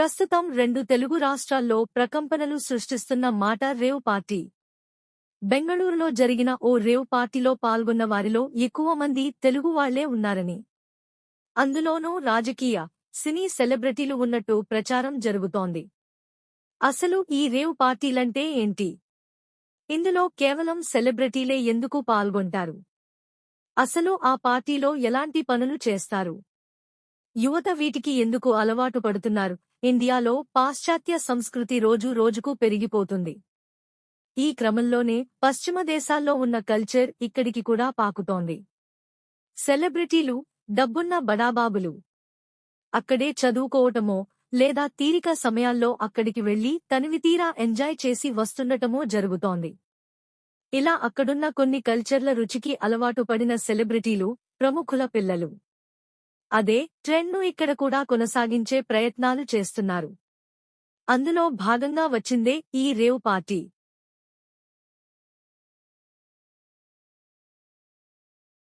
ప్రస్తుతం రెండు తెలుగు రాష్ట్రాల్లో ప్రకంపనలు సృష్టిస్తున్న మాట రేవ్ పార్టీ. బెంగళూరులో జరిగిన ఓ రేవ్ పార్టీలో పాల్గొన్న వారిలో ఎక్కువ మంది తెలుగు వాళ్ళే ఉన్నారని. అందులోనూ రాజకీయ సినీ సెలబ్రిటీలు ఉన్నట్టు ప్రచారం జరుగుతోంది. అసలు ఈ రేవ్ పార్టీలంటే ఏంటి? ఇందులో కేవలం సెలబ్రిటీలే ఎందుకు పాల్గొంటారు? అసలు ఆ పార్టీలో ఎలాంటి పనులు చేస్తారు? యువత వీటికి ఎందుకు అలవాటు పడుతున్నారు? ఇండియాలో పాశ్చాత్య సంస్కృతి రోజు రోజుకు పెరిగిపోతుంది. ఈ క్రమంలోనే పశ్చిమ దేశాల్లో ఉన్న కల్చర్ ఇక్కడికి కూడా పాకుతోంది. సెలబ్రిటీలు డబ్బున్న బడాబాబులు. అక్కడే చదువుకోవటమో లేదా తీరిక సమయాల్లో అక్కడికి వెళ్ళి తనివితీరా ఎంజాయ్ చేసి వస్తుండటమో జరుగుతోంది. ఇలా అక్కడున్న కొన్ని కల్చర్ల రుచికి అలవాటు పడిన సెలబ్రిటీలు ప్రముఖుల పిల్లలు. అదే ట్రెండ్ను ఇక్కడ కూడా కొనసాగించే ప్రయత్నాలు చేస్తున్నారు. అందులో భాగంగా వచ్చిందే ఈ రేవ్ పార్టీ.